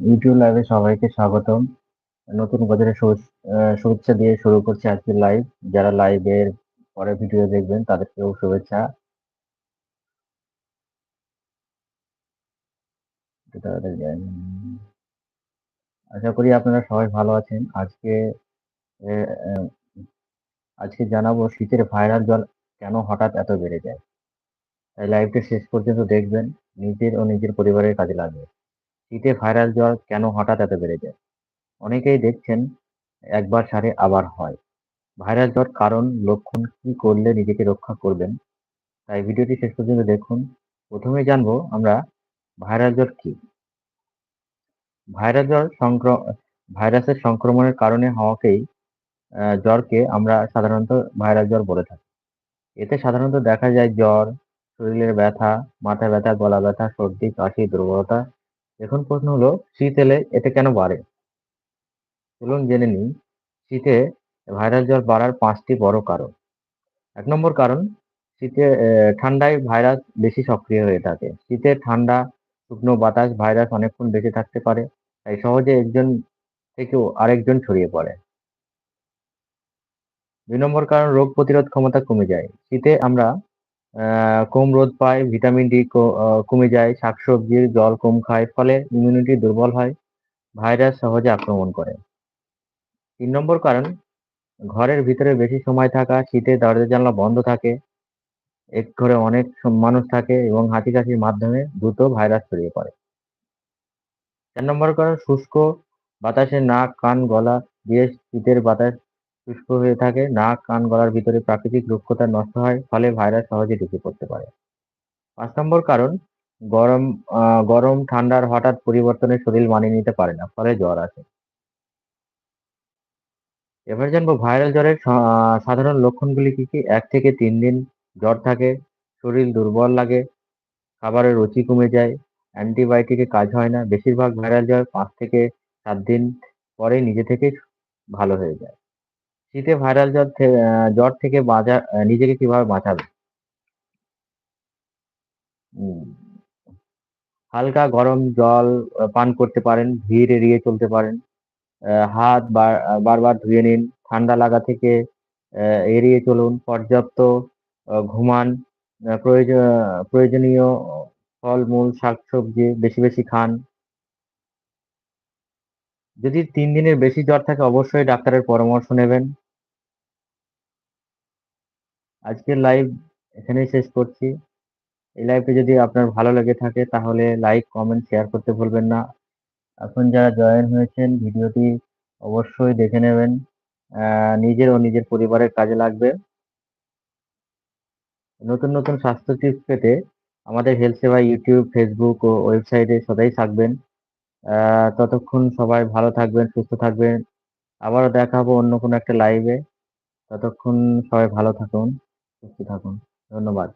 YouTube লাইভে সবাইকে স্বাগতম। নতুন বছরে শুভেচ্ছা দিয়ে শুরু করছি আজকের লাইভ যারা লাইভের পরে ভিডিও দেখবেন তাদেরকেও শুভেচ্ছা। আশা করি আপনারা সবাই ভালো আছেন। আজকে আজকে জানাব শীতের ভাইরাল জল কেন হঠাৎ এত বেড়ে যায়? তাই লাইভটা শেষ পর্যন্ত দেখবেন, নিজের ও নিজের পরিবারের কাজে লাগবে। শীতে ভাইরাল জ্বর কেন হঠাৎ এত বেড়ে যায়? অনেকেই দেখছেন একবার সারে আবার হয়। ভাইরাল জ্বর কারণ, লক্ষণ কি করলে নিজেকে রক্ষা করবেন? তাই ভিডিওটি শেষ পর্যন্ত দেখুন। প্রথমে জানব আমরা ভাইরাল জ্বর কি? ভাইরাল জ্বর সংক্র ভাইরাসের সংক্রমণের কারণে হওয়াকেই জ্বরকে আমরা সাধারণত ভাইরাল জ্বর বলে থাকি। এতে সাধারণত দেখা যায় জ্বর শরীরের ব্যথা মাথা ব্যথা, গলা ব্যথা, সর্দি, কাশি, দুর্বলতা, এখন প্রশ্ন হলো, শীত এলে এতে কেন বাড়ে? চলুন জেনে নিই, শীতে ভাইরাল জ্বর বাড়ার পাঁচটি বড় কারণ। এক নম্বর কারণ, শীতে ঠান্ডায় ভাইরাস বেশি সক্রিয় হয়ে থাকে। শীতে ঠান্ডা, শুকনো বাতাস ভাইরাস অনেকক্ষণ বেঁচে থাকতে পারে, তাই সহজে একজন থেকেও আরেকজন ছড়িয়ে পড়ে। দুই নম্বর কারণ, রোগ প্রতিরোধ ক্ষমতা কমে যায়। শীতে আমরা কম রোদ পাই ভিটামিন ডি কমে যায় শাকসবজির জল কম খায়, ফলে ইমিউনিটি দুর্বল হয় ভাইরাস সহজে আক্রমণ করে। তিন নম্বর কারণ, ঘরের ভিতরে বেশি সময় থাকা, শীতে দরজা জানলা বন্ধ থাকে, এক ঘরে অনেক মানুষ থাকে এবং হাঁচি কাশির মাধ্যমে দ্রুত ভাইরাস ছড়িয়ে পড়ে। চার নম্বর কারণ, শুষ্ক বাতাসে নাক, কান, গলা দিয়ে শীতের বাতাস শুষ্ক হয়ে থাকে, নাক, কান গলার ভিতরে প্রাকৃতিক রুক্ষতা নষ্ট হয়, ফলে ভাইরাস সহজে ঢুকে পড়তে পারে। পাঁচ নম্বর কারণ, গরম গরম, ঠান্ডার হঠাৎ পরিবর্তনে শরীর মানিয়ে নিতে পারে না, ফলে জ্বর আসে। এবার জানব ভাইরাল জ্বরের সাধারণ লক্ষণগুলি কি কি? এক থেকে তিন দিন জ্বর থাকে, শরীর দুর্বল লাগে খাবারের রুচি কমে যায়, অ্যান্টিবায়োটিকে কাজ হয় না, বেশিরভাগ ভাইরাল জ্বর পাঁচ থেকে সাত দিন পরে নিজে থেকে ভালো হয়ে যায়। শীতে ভাইরাল জ্বর জ্বর থেকে বাঁচা নিজেকে কীভাবে বাঁচাবে? হালকা গরম জল পান করতে পারেন, ভিড় এড়িয়ে চলতে পারেন হাত বারবার ধুয়ে নিন, ঠান্ডা লাগা থেকে এড়িয়ে চলুন, পর্যাপ্ত ঘুমান প্রয়োজনীয় ফলমূল, শাকসবজি বেশি বেশি খান। যদি তিন দিনের বেশি জ্বর থাকে, অবশ্যই ডাক্তারের পরামর্শ নেবেন। আজকের লাইভ এখানেই শেষ করছি। এই লাইভটি যদি আপনার ভালো লেগে থাকে, তাহলে লাইক কমেন্ট শেয়ার করতে ভুলবেন না। এখন যারা জয়েন হয়েছেন, ভিডিওটি অবশ্যই দেখে নেবেন। নিজের ও নিজের পরিবারের কাজে লাগবে। নতুন নতুন স্বাস্থ্য টিপস পেতে আমাদের হেলথ সেবা ইউটিউব ফেসবুক ও ওয়েবসাইটে সদাই থাকবেন। ততক্ষণ সবাই ভালো থাকবেন, সুস্থ থাকবেন। আবারও দেখা হব অন্য কোনো একটা লাইভে ততক্ষণ সবাই ভালো থাকুন। সুস্থ থাকুন। ধন্যবাদ।